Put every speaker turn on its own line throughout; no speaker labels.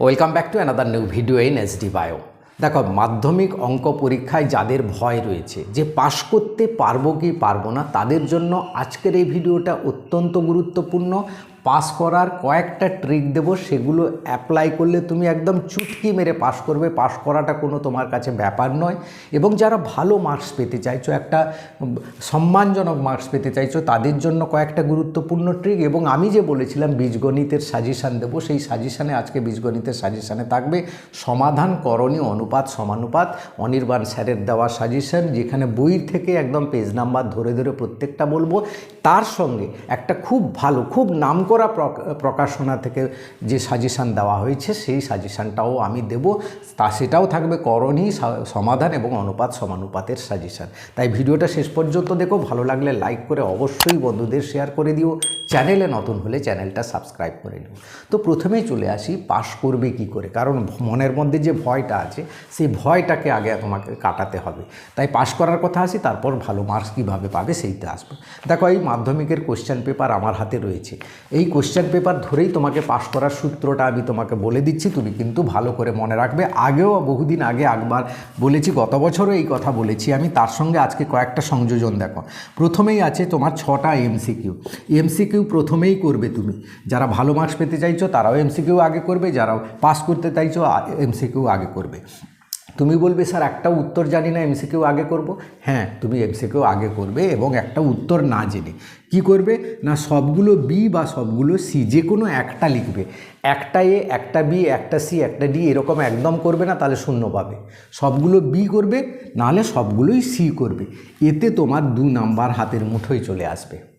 Welcome back to another new video in SD bio দেখো, মাধ্যমিক অঙ্ক পরীক্ষায় যাদের ভয় রয়েছে, যে পাশ করতে পারব কি পারব না, তাদের জন্য আজকের এই ভিডিওটা অত্যন্ত গুরুত্বপূর্ণ। পাস করার কয়েকটা ট্রিক দেবো, সেগুলো অ্যাপ্লাই করলে তুমি একদম চুটকি মেরে পাস করবে। পাস করাটা কোনো তোমার কাছে ব্যাপার নয়। এবং যারা ভালো মার্কস পেতে চাইছো, একটা সম্মানজনক মার্কস পেতে চাইছো, তাদের জন্য কয়েকটা গুরুত্বপূর্ণ ট্রিক এবং আমি যে বলেছিলাম, বীজগণিতের সাজেশান দেবো, সেই সাজেশানে আজকে বীজগণিতের সাজেশানে থাকবে সমাধান করণীয় অনুপাত সমানুপাত। অনির্বাণ স্যারের দেওয়া সাজেশান যেখানে বই থেকে একদম পেজ নাম্বার ধরে ধরে প্রত্যেকটা বলব। তার সঙ্গে একটা খুব ভালো, খুব নামকরা প্রক- প্রকাশনা থেকে যে সাজেশান দেওয়া হয়েছে, সেই সাজেশানটাও আমি দেব। তা সেটাও থাকবে করণী সমাধান এবং অনুপাত, সমানুপাতের সাজেশান। তাই ভিডিওটা শেষ পর্যন্ত দেখো। ভালো লাগলে লাইক করে অবশ্যই বন্ধুদের শেয়ার করে দিও। চ্যানেলে নতুন হলে চ্যানেলটা সাবস্ক্রাইব করে নিও তো প্রথমেই চলে আসি পাশ করবে কি করে, কারণ মনের মধ্যে যে ভয়টা আছে, সেই ভয়টাকে আগে তোমাকে কাটাতে হবে। তাই পাশ করার কথা আসি তারপর ভালো মার্কস কীভাবে পাবে সেইটা আসবে। দেখো, এই মাধ্যমিকের কোশ্চেন পেপার আমার হাতে রয়েছে। এই কোশ্চেন পেপার ধরেই তোমাকে পাশ করার সূত্রটা আমি তোমাকে বলে দিচ্ছি, তুমি কিন্তু ভালো করে মনে রাখবে। আগেও বহুদিন আগে একবার বলেছি, গত বছরও এই কথা বলেছি আমি, তার সঙ্গে আজকে কয়েকটা সংযোজন দেখো। প্রথমেই আছে তোমার ছটা এমসিকিউ এমসিকিউ প্রথমেই করবে তুমি। যারা ভালো মার্কস পেতে চাইছো, তারাও এমসিকিউ আগে করবে যারা পাস করতে চাইছো এমসিকিউ আগে করবে। তুমি বলবে, স্যার, একটা উত্তর জানি না এমসিকিউ আগে করব। হ্যাঁ তুমি এমসিকিউ আগে করবে এবং একটা উত্তর না জেনে। কি করবে? না, সবগুলো বি বা সবগুলো সি যে কোনো একটা লিখবে। একটা এ একটা বি একটা সি একটা ডি এরকম একদম করবে না, তাহলে শূন্য পাবে। সবগুলো বি করবে, নাহলে সবগুলোই সি করবে। এতে তোমার দু নাম্বার হাতের মুঠোয় চলে আসবে।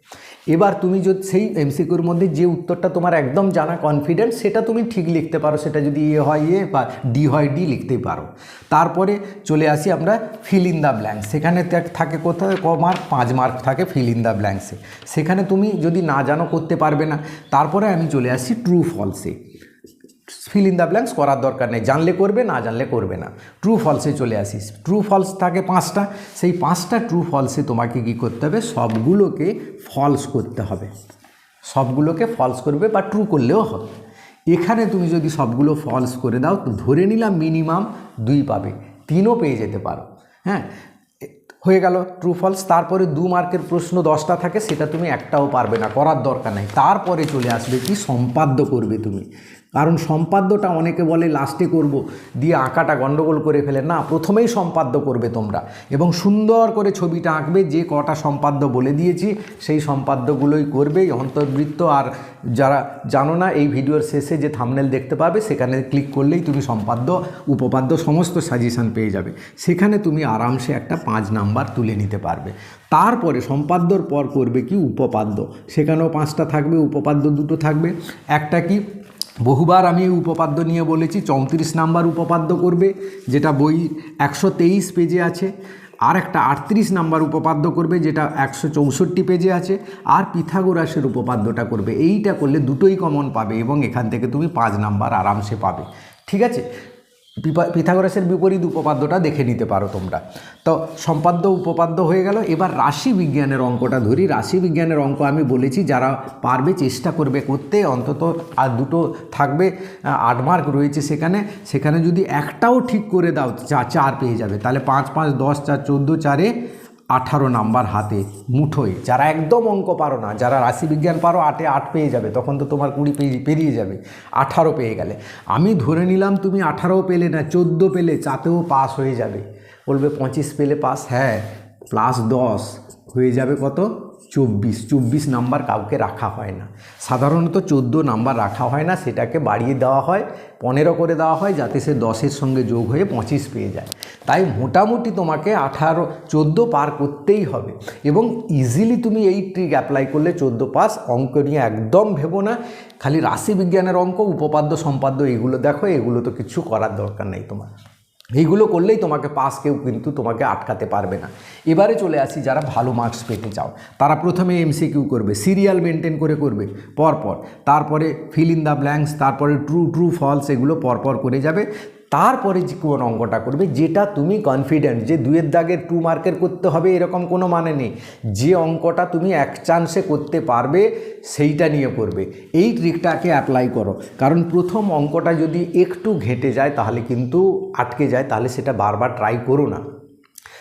এবার তুমি যদি সেই এমসিকিউর মধ্যে যে উত্তরটা তোমার একদম জানা কনফিডেন্স সেটা তুমি ঠিক লিখতে পারো। সেটা যদি এ হয় এ বা ডি হয় ডি লিখতেই পারো। তারপরে চলে আসি আমরা ফিল ইন দ্য ব্ল্যাঙ্ক সেখানে থাকে কোথায়? ক মার্ক পাঁচ মার্ক থাকে ফিল ইন দ্য ব্ল্যাঙ্কসে সেখানে তুমি যদি না জানো করতে পারবে না। তারপরে আমি চলে আসি ট্রু ফলসে ফিল ইন দ্য ব্ল্যাঙ্কস করার দরকার নেই। জানলে করবে, না জানলে করবে না। ট্রু ফলসে চলে আসিস। ট্রু ফলস থাকে পাঁচটা। সেই পাঁচটা ট্রু ফলসে তোমাকে কি করতে হবে? সবগুলোকে ফলস করতে হবে। সবগুলোকে ফলস করবে বা ট্রু করলেও হবে। এখানে তুমি যদি সবগুলো ফলস করে দাও, তো ধরে নিলাম মিনিমাম দুই পাবে। তিনও পেয়ে যেতে পারো। হ্যাঁ? হয়ে গেল। ট্রু ফলস তারপরে দু মার্কের প্রশ্ন দশটা থাকে, সেটা তুমি একটাও পারবে না। করার দরকার নেই। তারপরে চলে আসবে কি? সম্পাদ্য করবে তুমি। কারণ সম্পাদ্যটা অনেকে বলে, লাস্টে করব। দিয়ে আঁকাটা গন্ডগোল করে ফেলে। না, প্রথমেই সম্পাদ্য করবে তোমরা। এবং সুন্দর করে ছবিটা আঁকবে, যে কটা সম্পাদ্য বলে দিয়েছি, সেই সম্পাদ্যগুলোই করবে। অন্তর্বৃত্ত আর যারা জানো না, এই ভিডিওর শেষে যে থামনেল দেখতে পাবে, সেখানে ক্লিক করলেই তুমি সম্পাদ্য, উপপাদ্য, সমস্ত সাজেশান পেয়ে যাবে। সেখানে তুমি আরামসে একটা পাঁচ নাম্বার তুলে নিতে পারবে। তারপরে সম্পাদ্যর পর করবে কি? উপপাদ্য। সেখানেও পাঁচটা থাকবে, উপপাদ্য দুটো থাকবে। একটা কি? বহুবার আমি উপপাদ্য নিয়ে বলেছি, চৌত্রিশ নাম্বার উপপাদ্য করবে, যেটা বই একশো তেইশ পেজে আছে, আর একটা আটত্রিশ নাম্বার উপপাদ্য করবে, যেটা একশো চৌষট্টি পেজে আছে, আর পিথাগোরাসের উপপাদ্যটা করবে। এইটা করলে দুটোই কমন পাবে এবং এখান থেকে তুমি পাঁচ নাম্বার আরামসে পাবে। ঠিক আছে? পিথাগোরাসের বিপরীত উপপাদ্যটা দেখে নিতে পারো তোমরা। তো সম্পাদ্য উপপাদ্য হয়ে গেল, এবার রাশি বিজ্ঞানের অঙ্কটা ধরি। রাশি বিজ্ঞানের অঙ্ক আমি বলেছি, যারা পারবে, চেষ্টা করবে করতে, অন্তত আর দুটো থাকবে আট মার্ক রয়েছে সেখানে। সেখানে যদি একটাও ঠিক করে দাও চার পেয়ে যাবে। তাহলে পাঁচ পাঁচ, দশ, চার, চোদ্দ, চারে আঠারো নাম্বার হাতে মুঠোয়, যারা একদম অঙ্ক পারো না, যারা রাশিবিজ্ঞান পারো, আটে আট পেয়ে যাবে, তখন তো তোমার কুড়ি পেয়ে, পেরিয়ে যাবে, আঠারো পেয়ে গেলে। আমি ধরে নিলাম তুমি আঠারো পেলে না, চোদ্দ পেলে, চাতেও পাস হয়ে যাবে। বলবে পঁচিশ পেলে পাস হ্যাঁ প্লাস দশ, হয়ে যাবে কত? চব্বিশ চব্বিশ নাম্বার কাউকে রাখা হয় না। সাধারণত চোদ্দ নাম্বার রাখা হয় না, সেটাকে বাড়িয়ে দেওয়া হয়, পনেরো করে দেওয়া হয়, যাতে সে দশের সঙ্গে যোগ হয়ে পঁচিশ পেয়ে যায়। তাই মোটামুটি তোমাকে আঠারো, চোদ্দ পার করতেই হবে এবং ইজিলি তুমি এই ট্রিক অ্যাপ্লাই করলে চোদ্দ পাস অঙ্ক নিয়ে একদম ভেবো না। খালি রাশি বিজ্ঞানের অঙ্ক, উপপাদ্য, সম্পাদ্য, এগুলো দেখো, এগুলো তো কিছু করার দরকার নেই তোমার। এইগুলো করলেই তোমাকে পাস কেউ কিন্তু তোমাকে আটকাতে পারবে না। এবারে চলে আসি যারা ভালো মার্কস পেতে চাও। তারা প্রথমে এমসিকিউ করবে সিরিয়াল মেনটেন করে করবে, পরপর। তারপরে ফিল ইন দ্য ব্ল্যাঙ্কস তারপরে ট্রু ট্রু ফলস এগুলো পরপর করে যাবে। তারপরে যে কোন অঙ্কটা করবে, যেটা তুমি কনফিডেন্ট যে দুয়ের দাগের টু মার্কের করতে হবে, এরকম কোনো মানে নেই। যে অঙ্কটা তুমি এক চান্সে করতে পারবে, সেইটা নিয়ে করবে। এই ট্রিকটাকে অ্যাপ্লাই করো। কারণ প্রথম অঙ্কটা যদি একটু ঘেঁটে যায়, তাহলে কিন্তু আটকে যায়, তাহলে সেটা বারবার ট্রাই করো না।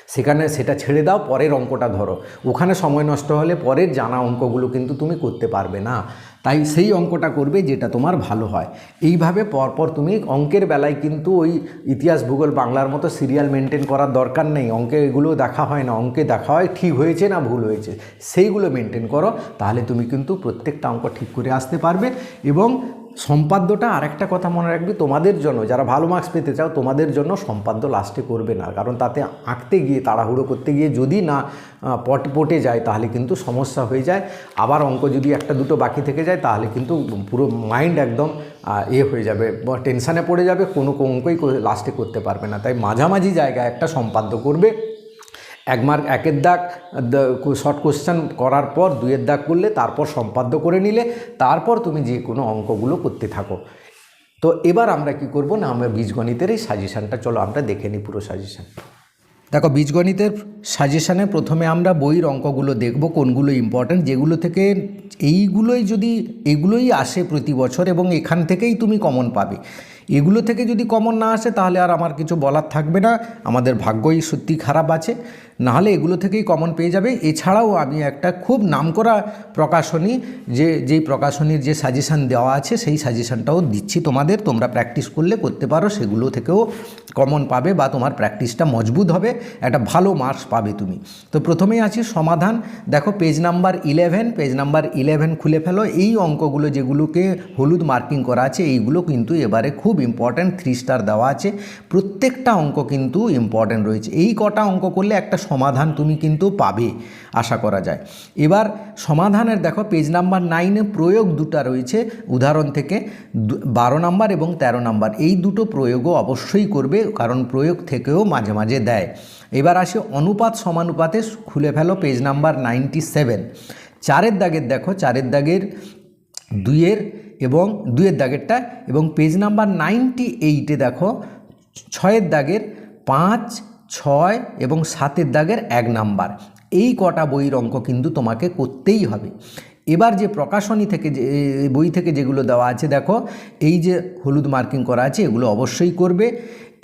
সেখানে সেটা ছেড়ে দাও, পরের অঙ্কটা ধরো। ওখানে সময় নষ্ট হলে পরের জানা অঙ্কগুলো কিন্তু তুমি করতে পারবে না। তাই সেই অঙ্কটা করবে যেটা তোমার ভালো হয়। এইভাবে পরপর তুমি অঙ্কের বেলায় কিন্তু ওই ইতিহাস ভূগোল বাংলার মতো সিরিয়াল মেনটেন করার দরকার নেই। অঙ্কে এগুলো দেখা হয় না, অঙ্কে দেখা হয়, ঠিক হয়েছে না ভুল হয়েছে, সেইগুলো মেনটেন করো। তাহলে তুমি কিন্তু প্রত্যেকটা অঙ্ক ঠিক করে আসতে পারবে এবং সম্পাদ্যটা আরেকটা কথা মনে রাখবি, তোমাদের জন্য, যারা ভালো মার্কস পেতে চাও, তোমাদের জন্য সম্পাদ্য লাস্টে করবে না। কারণ তাতে আঁকতে গিয়ে, তাড়াহুড়ো করতে গিয়ে যদি না পট, পটে যায়, তাহলে কিন্তু সমস্যা হয়ে যায়। আবার অঙ্ক যদি একটা দুটো বাকি থেকে যায়, তাহলে কিন্তু পুরো মাইন্ড একদম এ হয়ে যাবে। বা টেনশানে পড়ে যাবে, কোনো অঙ্কই লাস্টে করতে পারবে না। তাই মাঝামাঝি জায়গায় একটা সম্পাদ্য করবে। এক মার্ক, একের দাগ শর্ট কোশ্চেন করার পর দুইয়ের দাগ করলে তারপর সম্পাদ্য করে নিলে, তারপর তুমি যে কোনো অঙ্কগুলো করতে থাকো। তো এবার আমরা কি করব না, আমরা বীজগণিতের এই সাজেশানটা, চলো আমরা দেখে নিই পুরো সাজেশান। দেখো, বীজগণিতের সাজেশানে প্রথমে আমরা বইয়ের অঙ্কগুলো দেখব, কোনগুলো ইম্পর্ট্যান্ট যেগুলো থেকে এইগুলোই যদি, এগুলোই আসে প্রতি বছর এবং এখান থেকেই তুমি কমন পাবে। এগুলো থেকে যদি কমন না আসে, তাহলে আর আমার কিছু বলার থাকবে না। আমাদের ভাগ্যই সত্যি খারাপ আছে। নাহলে এগুলো থেকেই কমন পেয়ে যাবে। এছাড়াও আমি একটা খুব নামকরা প্রকাশনী, যে, যেই প্রকাশনীর যে সাজেশান দেওয়া আছে, সেই সাজেশানটাও দিচ্ছি তোমাদের। তোমরা প্র্যাকটিস করলে করতে পারো, সেগুলো থেকেও কমন পাবে বা তোমার প্র্যাকটিসটা মজবুত হবে। একটা ভালো মার্কস পাবে তুমি। তো প্রথমেই আছে সমাধান। দেখো page number eleven page number eleven খুলে ফেলো। এই অঙ্কগুলো যেগুলোকে হলুদ মার্কিং করা আছে, এইগুলো কিন্তু এবারে খুব ইম্পর্ট্যান্ট থ্রি স্টার দেওয়া আছে। প্রত্যেকটা অঙ্ক কিন্তু ইম্পর্ট্যান্ট রয়েছে। এই কটা অঙ্ক করলে একটা সমাধান তুমি কিন্তু পাবে, আশা করা যায়। এবার সমাধানের দেখো পেজ নাম্বার নাইনে প্রয়োগ দুটো রয়েছে। উদাহরণ থেকে বারো নাম্বার এবং ১৩ নাম্বার এই দুটো প্রয়োগও অবশ্যই করবে, কারণ প্রয়োগ থেকেও মাঝে মাঝে দেয়। এবার আসে অনুপাত সমানুপাতে, খুলে ফেলো পেজ নাম্বার নাইনটি সেভেন চারের দাগের দেখো, চারের দাগের দুইয়ের এবং দুয়ের দাগেরটা এবং পেজ নাম্বার নাইনটি এইটে দেখো, ছয়ের দাগের পাঁচ, ছয় এবং সাতের দাগের এক নাম্বার এই কটা বইয়ের অঙ্ক কিন্তু তোমাকে করতেই হবে। এবার যে প্রকাশনী থেকে যে বই থেকে যেগুলো দেওয়া আছে, দেখো, এই যে হলুদ মার্কিং করা আছে, এগুলো অবশ্যই করবে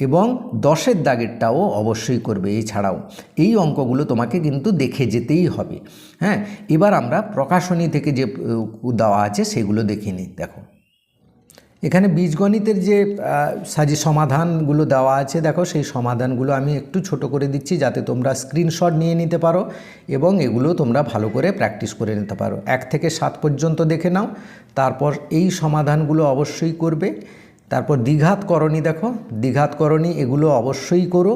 এবং দশের দাগেরটাও অবশ্যই করবে এছাড়াও। এই অঙ্কগুলো তোমাকে কিন্তু দেখে যেতেই হবে। হ্যাঁ এবার আমরা প্রকাশনী থেকে যে দেওয়া আছে, সেগুলো দেখিনি দেখো। এখানে বীজগণিতের যে সাজি সমাধানগুলো দেওয়া আছে, দেখো সেই সমাধানগুলো আমি একটু ছোট করে দিচ্ছি যাতে তোমরা স্ক্রিনশট নিয়ে নিতে পারো এবং এগুলো তোমরা ভালো করে প্র্যাকটিস করে নিতে পারো। এক থেকে সাত পর্যন্ত দেখে নাও, তারপর এই সমাধানগুলো অবশ্যই করবে। তারপর দ্বিঘাত করণী দেখো দ্বিঘাত করণী এগুলো অবশ্যই করো,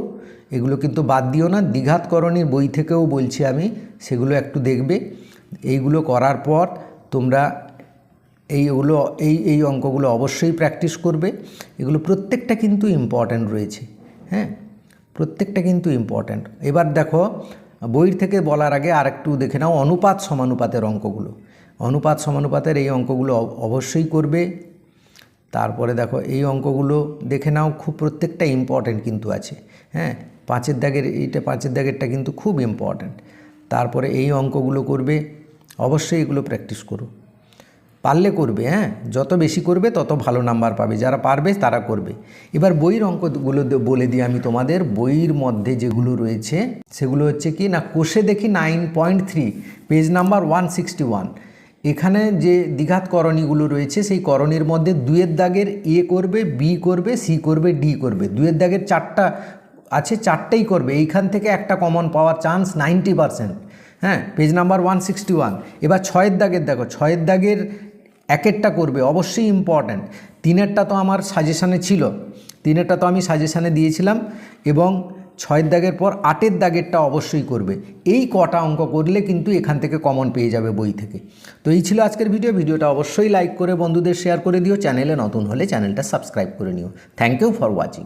এগুলো কিন্তু বাদ দিও না দ্বিঘাত করণীর বই থেকেও বলছি আমি, সেগুলো একটু দেখবে। এইগুলো করার পর তোমরা এইগুলো, এই এই অঙ্কগুলো অবশ্যই প্র্যাকটিস করবে। এগুলো প্রত্যেকটা কিন্তু ইম্পর্ট্যান্ট রয়েছে হ্যাঁ? প্রত্যেকটা কিন্তু ইম্পর্ট্যান্ট এবার দেখো বইয়ের থেকে বলার আগে আর একটু দেখে নাও অনুপাত সমানুপাতের অঙ্কগুলো। অনুপাত সমানুপাতের এই অঙ্কগুলো অব- অবশ্যই করবে। তারপরে দেখো, এই অঙ্কগুলো দেখে নাও, খুব প্রত্যেকটা ইম্পর্ট্যান্ট কিন্তু আছে হ্যাঁ? পাঁচের দাগের, এইটা পাঁচের দাগেরটা কিন্তু খুব ইম্পর্ট্যান্ট তারপরে এই অঙ্কগুলো করবে। অবশ্যই এগুলো প্র্যাকটিস করো। পারলে করবে হ্যাঁ? যত বেশি করবে, তত ভালো নাম্বার পাবে। যারা পারবে, তারা করবে। এবার বইয়ের অঙ্কগুলো বলে দিই আমি তোমাদের। বইয়ের মধ্যে যেগুলো রয়েছে, সেগুলো হচ্ছে কি, না, কোষে দেখি nine point three page number one sixty one এখানে যে দ্বিঘাত করণীগুলো রয়েছে, সেই করণীর মধ্যে দুয়ের দাগের এ করবে, বি করবে, সি করবে, ডি করবে। দুয়ের দাগের চারটা আছে, চারটেই করবে। এইখান থেকে একটা common power chance ninety percent হ্যাঁ? Page number one sixty one এবার ছয়ের দাগের, দেখো, ছয়ের দাগের একেরটা করবে, অবশ্যই ইম্পর্ট্যান্ট তিনেরটা তো আমার সাজেশানে ছিল। তিনেরটা তো আমি সাজেশানে দিয়েছিলাম এবং ছয়ের দাগের পর আটের দাগেরটা অবশ্যই করবে। এই কটা অঙ্ক করলে কিন্তু এখান থেকে কমন পেয়ে যাবে বই থেকে। তো এই ছিল আজকের ভিডিও ভিডিওটা অবশ্যই লাইক করে, বন্ধুদের শেয়ার করে দিও। চ্যানেলে নতুন হলে চ্যানেলটা সাবস্ক্রাইব করে নিও। Thank you for watching